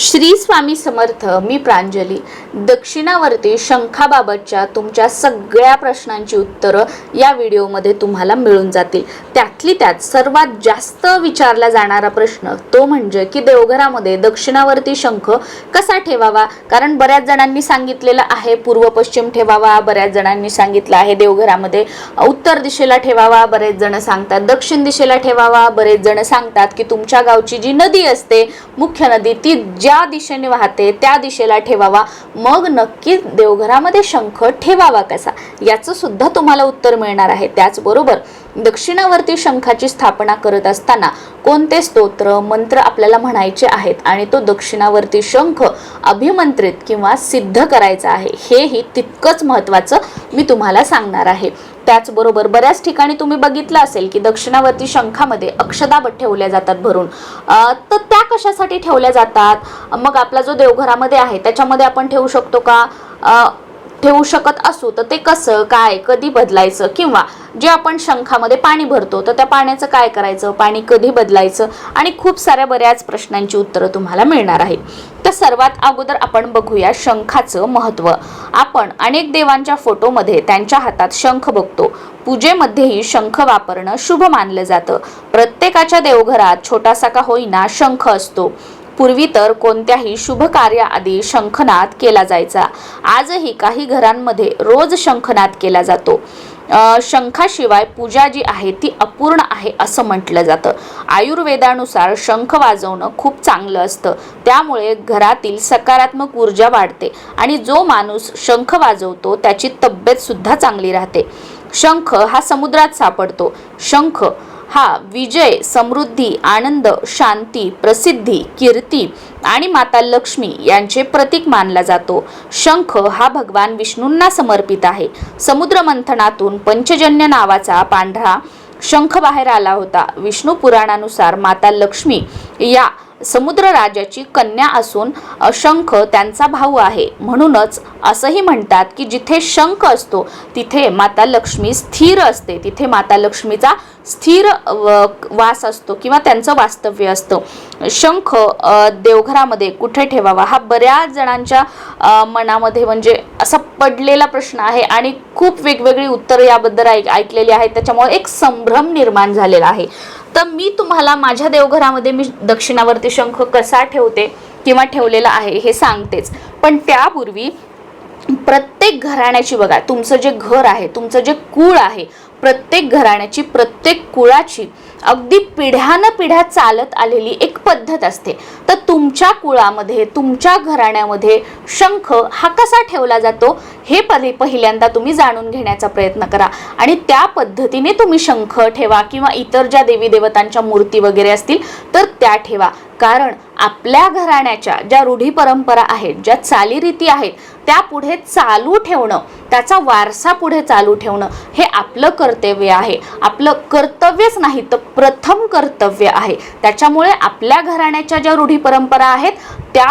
श्री स्वामी समर्थ मी प्रांजली. दक्षिणावर्ती शंखाबाबतच्या तुमच्या सगळ्या प्रश्नांची उत्तरं या व्हिडिओमध्ये तुम्हाला मिळून जातील. त्यातली त्यात सर्वात जास्त विचारला जाणारा प्रश्न तो म्हणजे की देवघरामध्ये दक्षिणावर्ती शंख कसा ठेवावा? कारण बऱ्याच जणांनी सांगितलेलं आहे पूर्व पश्चिम ठेवावा बऱ्याच जणांनी सांगितलं आहे देवघरामध्ये उत्तर दिशेला ठेवावा बरेच जण सांगतात दक्षिण दिशेला ठेवावा बरेच जण सांगतात की तुमच्या गावची जी नदी असते मुख्य नदी ती ज्या दिशेने वाहते त्या दिशेला ठेवावा. मग नक्की देवघरामध्ये शंख ठेवावा कसा? याचं सुद्धा तुम्हाला उत्तर मिळणार आहे. त्याचबरोबर दक्षिणावर्ती शंखाची स्थापना करत असताना कोणते स्तोत्र मंत्र आपल्याला म्हणायचे आहेत आणि तो दक्षिणावर्ती शंख अभिमंत्रित किंवा सिद्ध करायचा आहे हेही तितकंच महत्त्वाचं मी तुम्हाला सांगणार आहे. त्याचबरोबर बऱ्याच ठिकाणी तुम्ही बघितलं असेल की दक्षिणावर्ती शंखामध्ये अक्षदाबत ठेवल्या जातात भरून. तर त्या कशासाठी ठेवल्या जातात? मग आपला जो देवघरामध्ये आहे त्याच्यामध्ये आपण ठेवू शकतो का? ठेवू शकत असू तर ते कसं काय कधी बदलायचं? किंवा जे आपण शंखामध्ये पाणी भरतो तर त्या पाण्याचं काय करायचं? पाणी कधी बदलायचं? आणि खूप साऱ्या बऱ्याच प्रश्नांची उत्तरं तुम्हाला मिळणार आहे तर सर्वात अगोदर आपण बघूया शंखाचं महत्त्व. आपण अनेक देवांच्या फोटोमध्ये त्यांच्या हातात शंख बघतो. पूजेमध्येही शंख वापरणं शुभ मानलं जातं. प्रत्येकाच्या देवघरात छोटासा का होईना शंख असतो. पूर्वी तर कोणत्याही शुभ कार्याआधी शंखनाद केला जायचा. आजही काही घरांमध्ये रोज शंखनाद केला जातो. शंखाशिवाय पूजा जी आहे ती अपूर्ण आहे असं म्हटलं जातं. आयुर्वेदानुसार शंख वाजवणं खूप चांगलं असतं. त्यामुळे घरातील सकारात्मक ऊर्जा वाढते आणि जो माणूस शंख वाजवतो त्याची तब्येतसुद्धा चांगली राहते. शंख हा समुद्रात सापडतो. शंख हा विजय समृद्धी आनंद शांती प्रसिद्धी कीर्ती आणि माता लक्ष्मी यांचे प्रतीक मानला जातो. शंख हा भगवान विष्णूंना समर्पित आहे. समुद्र मंथनातून पंचजन्य नावाचा पांढरा शंख बाहेर आला होता. विष्णू पुराणानुसार माता लक्ष्मी या समुद्र राजाची कन्या असून शंख त्यांचा भाऊ आहे. म्हणूनच असंही म्हणतात की जिथे शंख असतो तिथे माता लक्ष्मी स्थिर असते. तिथे माता लक्ष्मीचा स्थिर व- वास असतो किंवा त्यांचं वास्तव्य असतं. शंख देवघरामध्ये कुठे ठेवावा? हा बऱ्याच जणांच्या मनामध्ये म्हणजे असा पडलेला प्रश्न आहे आणि खूप वेगवेगळी उत्तरं याबद्दल ऐक ऐकलेली आहेत. त्याच्यामुळे एक संभ्रम निर्माण झालेला आहे. तर मी तुम्हाला माझ्या देवघरामध्ये मी दक्षिणावरती शंख कसा ठेवते किंवा ठेवलेला आहे हे सांगतेच. पण त्यापूर्वी प्रत्येक घराण्याची बघा तुमचं जे घर आहे तुमचं जे कुळ आहे प्रत्येक घराण्याची प्रत्येक कुळाची अगदी पिढ्यानं पिढ्या चालत आलेली एक पद्धत असते. तर तुमच्या कुळामध्ये तुमच्या घराण्यामध्ये शंख हा कसा ठेवला जातो हे पहिले पहिल्यांदा तुम्ही जाणून घेण्याचा प्रयत्न करा. आणि त्या पद्धतीने तुम्ही शंख ठेवा किंवा इतर ज्या देवी देवतांच्या मूर्ती वगैरे असतील तर त्या ठेवा. कारण आपल्या घराण्याच्या ज्या रूढी परंपरा आहेत ज्या चालीरीती आहेत त्या पुढे चालू ठेवणं त्याचा वारसा पुढे चालू ठेवणं हे आपलं कर्तव्य आहे. आपलं कर्तव्यच नाही तर प्रथम कर्तव्य आहे. त्याच्यामुळे आपल्या घराण्याच्या ज्या रूढी परंपरा आहेत त्या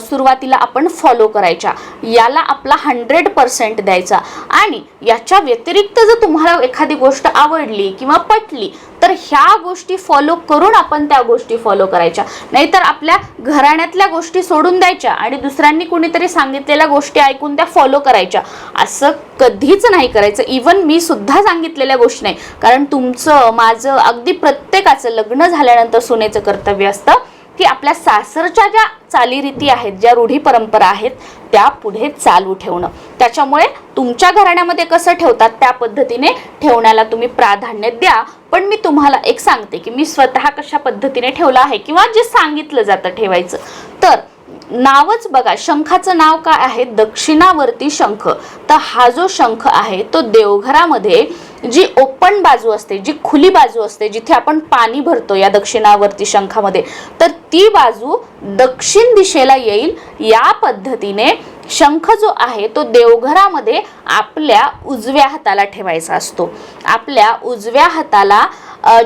सुरुवातीला आपण फॉलो करायच्या. याला आपला हंड्रेड पर्सेंट द्यायचा. आणि याच्या व्यतिरिक्त जर तुम्हाला एखादी गोष्ट आवडली किंवा पटली तर ह्या गोष्टी फॉलो करून आपण त्या गोष्टी फॉलो करायच्या. नाहीतर आपल्या घराण्यातल्या गोष्टी सोडून द्यायच्या आणि दुसऱ्यांनी कुणीतरी सांगितलेल्या गोष्टी ऐकून त्या फॉलो करायच्या. असं कधीच नाही करायचं. इवन मी सुद्धा सांगितलेल्या गोष्टी नाही. कारण तुमचं माझं अगदी प्रत्येकाचं लग्न झाल्यानंतर सुनेचं कर्तव्य असतं. की आपल्या सासरच्या ज्या चालीरीती आहेत ज्या रूढी परंपरा आहेत त्या पुढे चालू ठेवणं. त्याच्यामुळे तुमच्या घराण्यामध्ये कसं ठेवतात त्या पद्धतीने ठेवण्याला तुम्ही प्राधान्य द्या. पण मी तुम्हाला एक सांगते की मी स्वतः कशा पद्धतीने ठेवलं आहे किंवा जे सांगितलं जातं ठेवायचं. तर नावच बघा शंखाचं नाव काय आहे? दक्षिणावर्ती शंख. तर हा जो शंख आहे तो देवघरामध्ये जी ओपन बाजू असते जी खुली बाजू असते जिथे आपण पाणी भरतो या दक्षिणावर्ती शंखामध्ये तर ती बाजू दक्षिण दिशेला येईल. या पद्धतीने शंख जो आहे तो देवघरामध्ये आपल्या उजव्या हाताला ठेवायचा असतो. आपल्या उजव्या हाताला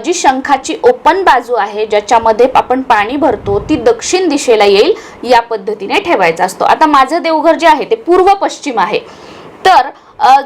जी शंखाची ओपन बाजू आहे ज्याच्यामध्ये आपण पाणी भरतो ती दक्षिण दिशेला येईल या पद्धतीने ठेवायचा असतो. आता माझं देवघर जे आहे ते पूर्व पश्चिम आहे. तर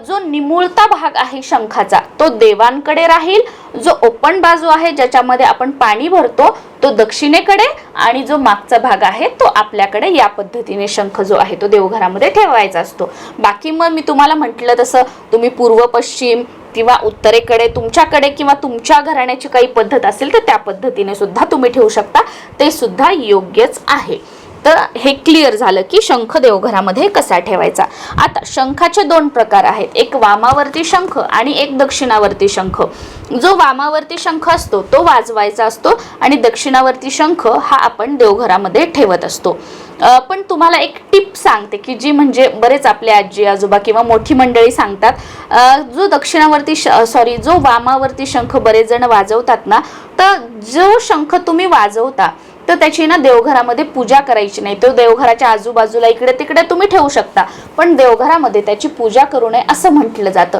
जो निमुळता भाग आहे शंखाचा तो देवांकडे राहील जो ओपन बाजू आहे ज्याच्यामध्ये आपण पाणी भरतो तो दक्षिणेकडे आणि जो मागचा भाग आहे तो आपल्याकडे या पद्धतीने शंख जो आहे तो देवघरामध्ये ठेवायचा असतो. बाकी मग मी तुम्हाला म्हटलं तसं तुम्ही पूर्व पश्चिम किंवा उत्तरेकडे तुमच्याकडे किंवा तुमच्या घराण्याची काही पद्धत असेल तर त्या पद्धतीने सुद्धा तुम्ही ठेवू शकता. ते सुद्धा योग्यच आहे. तर हे क्लिअर झालं की शंख देवघरामध्ये कसा ठेवायचा. आता शंखाचे दोन प्रकार आहेत. एक वामावर्ती शंख आणि एक दक्षिणावर्ती शंख. जो वामावर्ती शंख असतो तो वाजवायचा असतो आणि दक्षिणावर्ती शंख हा आपण देवघरामध्ये ठेवत असतो. पण तुम्हाला एक टिप सांगते की जी म्हणजे बरेच आपले आजी आजोबा किंवा मोठी मंडळी सांगतात. जो दक्षिणावर्ती सॉरी जो वामावर्ती शंख बरेच जण वाजवतात ना तर जो शंख तुम्ही वाजवता तर त्याची ना देवघरामध्ये पूजा करायची नाही. तो देवघराच्या आजूबाजूला इकडे तिकडे तुम्ही ठेवू शकता. पण देवघरामध्ये त्याची पूजा करू नये असं म्हटलं जातं.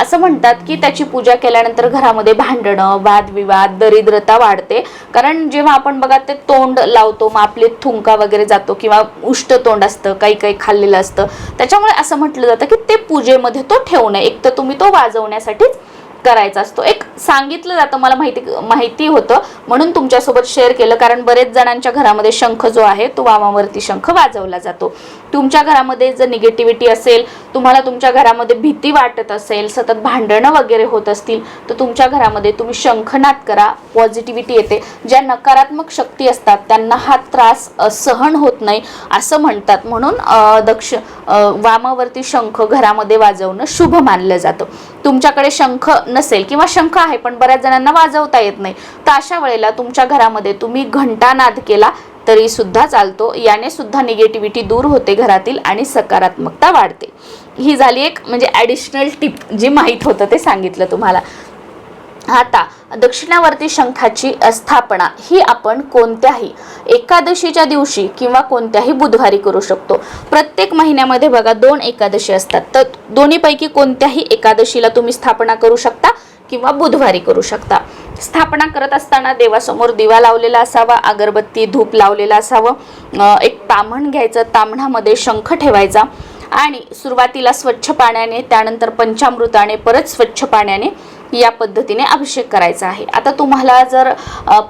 असं म्हणतात की त्याची पूजा केल्यानंतर घरामध्ये भांडणं वादविवाद दरिद्रता वाढते. कारण जेव्हा आपण बघा ते तोंड लावतो मग आपले थुंका वगैरे जातो किंवा उष्ट तोंड असतं काही काही खाल्लेलं असतं. त्याच्यामुळे असं म्हटलं जातं की ते पूजेमध्ये तो ठेवू नये. एक तर तुम्ही तो वाजवण्यासाठीच करायचा असतो. एक सांगितलं जातं मला माहिती माहिती होतं. म्हणून तुमच्यासोबत शेअर केलं कारण बरेच जणांच्या घरामध्ये शंख जो आहे तो वामावरती शंख वाजवला जातो. तुमच्या घरामध्ये जर निगेटिव्हिटी असेल तुम्हाला तुमच्या घरामध्ये भीती वाटत असेल सतत भांडणं वगैरे होत असतील तर तुमच्या घरामध्ये तुम्ही शंखनाद करा पॉझिटिव्हिटी येते. ज्या नकारात्मक शक्ती असतात त्यांना हा त्रास सहन होत नाही असं म्हणतात. म्हणून दक्ष वामावरती शंख घरामध्ये वाजवणं शुभ मानलं जातं. तुमच्याकडे शंख नसेल किंवा शंख आहे पण बऱ्याच जणांना वाजवता येत नाही. तर अशा वेळेला तुमच्या घरामध्ये तुम्ही घंटानाद केला तरी सुद्धा चालतो. याने सुद्धा निगेटिव्हिटी दूर होते घरातील आणि सकारात्मकता वाढते. ही झाली एक म्हणजे ॲडिशनल टिप जी माहीत होतं ते सांगितलं तुम्हाला. आता दक्षिणावर्ती शंखाची स्थापना ही आपण कोणत्याही एकादशीच्या दिवशी किंवा कोणत्याही बुधवारी करू शकतो. प्रत्येक महिन्यामध्ये बघा दोन एकादशी असतात. तर दोन्हीपैकी कोणत्याही एकादशीला तुम्ही स्थापना करू शकता किंवा बुधवारी करू शकता. स्थापना करत असताना देवासमोर दिवा लावलेला असावा अगरबत्ती धूप लावलेला असावं एक ताम्हण घ्यायचं ताम्हणामध्ये शंख ठेवायचा आणि सुरुवातीला स्वच्छ पाण्याने त्यानंतर पंचामृताने परत स्वच्छ पाण्याने या पद्धतीने अभिषेक करायचा आहे. आता तुम्हाला जर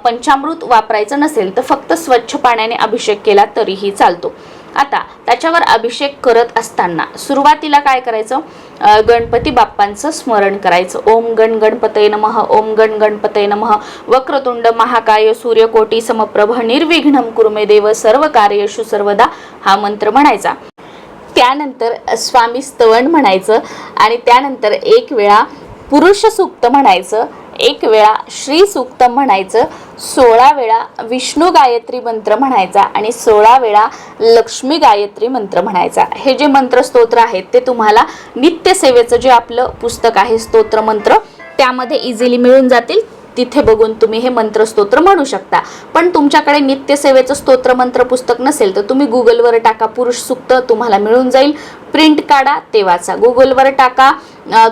पंचामृत वापरायचं नसेल तर फक्त स्वच्छ पाण्याने अभिषेक केला तरीही चालतो. आता त्याच्यावर अभिषेक करत असताना सुरुवातीला काय करायचं? गणपती बाप्पांचं स्मरण करायचं. ओम गण गणपतय नमः ओम गण गणपतय नमः. वक्रतुंड महाकाय सूर्यकोटी समप्रभ निर्विघ्नम कुरुमे देव सर्व कार्यशु सर्वदा हा मंत्र म्हणायचा. त्यानंतर स्वामी स्तवण म्हणायचं आणि त्यानंतर एक वेळा पुरुष सूक्त म्हणायचं एक वेळा श्री सूक्त म्हणायचं सोळा वेळा विष्णू गायत्री मंत्र म्हणायचा आणि सोळा वेळा लक्ष्मी गायत्री मंत्र म्हणायचा. हे जे मंत्र स्तोत्र आहेत ते तुम्हाला नित्यसेवेचं जे आपलं पुस्तक आहे स्तोत्र मंत्र त्यामध्ये इझिली मिळून जातील. तिथे बघून तुम्ही हे मंत्रस्तोत्र म्हणू शकता. पण तुमच्याकडे नित्यसेवेचं स्तोत्र मंत्र पुस्तक नसेल तर तुम्ही गुगलवर टाका पुरुष सुक्त तुम्हाला मिळून जाईल. प्रिंट काढा ते वाचा गुगलवर टाका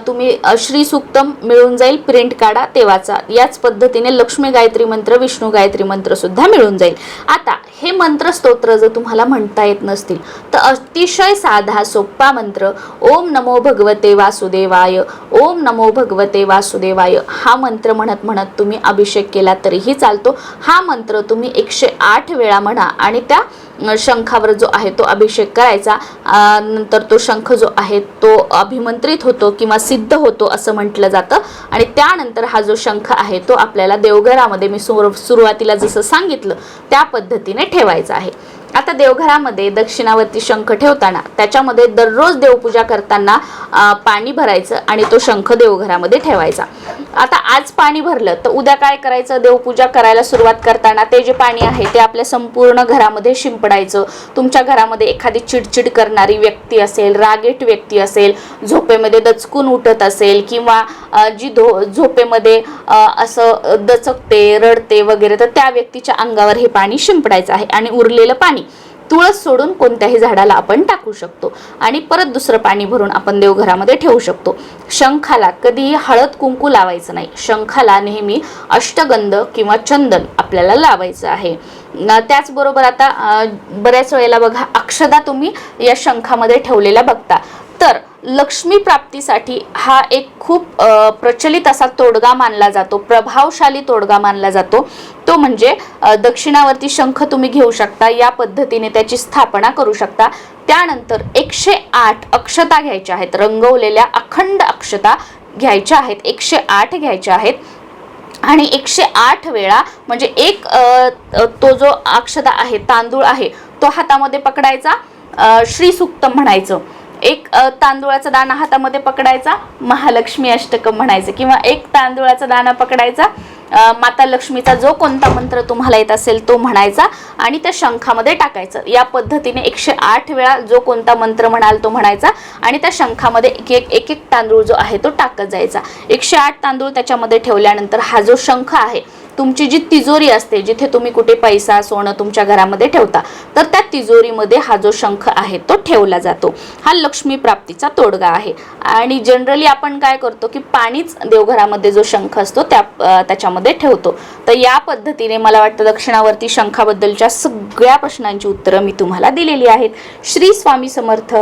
तुम्ही श्री सुक्तम मिळून जाईल प्रिंट काढा ते वाचा याच पद्धतीने लक्ष्मी गायत्री मंत्र विष्णू गायत्री मंत्र सुद्धा मिळून जाईल. आता हे मंत्र स्तोत्र जर तुम्हाला म्हणता येत नसतील तर अतिशय साधा सोप्पा मंत्र ओम नमो भगवते वासुदेवाय ओम नमो भगवते वासुदेवाय हा मंत्र म्हणत म्हणत तुम्ही अभिषेक केला तरीही चालतो. हा मंत्र तुम्ही एकशे आठ वेळा म्हणा आणि त्या शंखावर जो आहे तो अभिषेक करायचा. नंतर तो शंख जो आहे तो अभिमंत्रित होतो किंवा सिद्ध होतो असं म्हटलं जातं. आणि त्यानंतर हा जो शंख आहे तो आपल्याला देवघरामध्ये मी सुरू सुरुवातीला जसं सांगितलं त्या पद्धतीने ठेवायचा आहे. आता देवघरामध्ये दक्षिणावर्ती शंख ठेवताना त्याच्यामध्ये दररोज देवपूजा करताना पाणी भरायचं आणि तो शंख देवघरामध्ये ठेवायचा. आता आज पाणी भरलं तर उद्या काय करायचं? देवपूजा करायला सुरुवात करताना ते जे पाणी आहे ते आपल्या संपूर्ण घरामध्ये शिंपडायचं. तुमच्या घरामध्ये एखादी चिडचिड करणारी व्यक्ती असेल रागेट व्यक्ती असेल झोपेमध्ये दचकून उठत असेल किंवा जी धो झोपेमध्ये असं दचकते रडते वगैरे तर त्या व्यक्तीच्या अंगावर हे पाणी शिंपडायचं आहे आणि उरलेलं पाणी तुळस सोडून कोणत्याही झाडाला आपण टाकू शकतो. आणि परत दुसरं पाणी भरून आपण देवघरामध्ये ठेवू शकतो. शंखाला कधीही हळद कुंकू लावायचं नाही. शंखाला नेहमी अष्टगंध किंवा चंदन आपल्याला लावायचं आहे. त्याचबरोबर आता बऱ्याच वेळेला बघा अक्षदा तुम्ही या शंखामध्ये ठेवलेल्या बघता. तर लक्ष्मी प्राप्तीसाठी हा एक खूप प्रचलित असा तोडगा मानला जातो प्रभावशाली तोडगा मानला जातो. तो म्हणजे दक्षिणावरती शंख तुम्ही घेऊ शकता या पद्धतीने त्याची स्थापना करू शकता. त्यानंतर एकशे आठ अक्षता घ्यायच्या आहेत रंगवलेल्या अखंड अक्षता घ्यायच्या आहेत एकशे आठ घ्यायच्या आहेत. आणि एकशे आठ वेळा म्हणजे एक तो जो अक्षता आहे तांदूळ आहे तो हातामध्ये पकडायचा अ, श्री म्हणायचं. एक तांदुळाचा दाणा हातामध्ये पकडायचा महालक्ष्मी अष्टकम म्हणायचं किंवा एक तांदुळाचा दाणा पकडायचा माता लक्ष्मीचा जो कोणता मंत्र तुम्हाला येत असेल तो म्हणायचा आणि त्या शंखामध्ये टाकायचं. या पद्धतीने एकशे आठ वेळा जो कोणता मंत्र म्हणाल तो म्हणायचा आणि त्या शंखामध्ये एक एक एक एक तांदूळ जो आहे तो टाकत जायचा. एकशे आठ तांदूळ त्याच्यामध्ये ठेवल्यानंतर हा जो शंख आहे तुमची जी तिजोरी असते जिथे तुम्ही कुठे पैसा सोनं तुमच्या घरामध्ये ठेवता तर त्या तिजोरीमध्ये हा जो शंख आहे तो ठेवला जातो. हा लक्ष्मी प्राप्तीचा तोडगा आहे. आणि जनरली आपण काय करतो की पाणीच देवघरामध्ये जो शंख असतो त्या त्याच्यामध्ये ठेवतो. तर या पद्धतीने मला वाटतं दक्षिणावरती शंखाबद्दलच्या सगळ्या प्रश्नांची उत्तरं मी तुम्हाला दिलेली आहेत. श्री स्वामी समर्थ.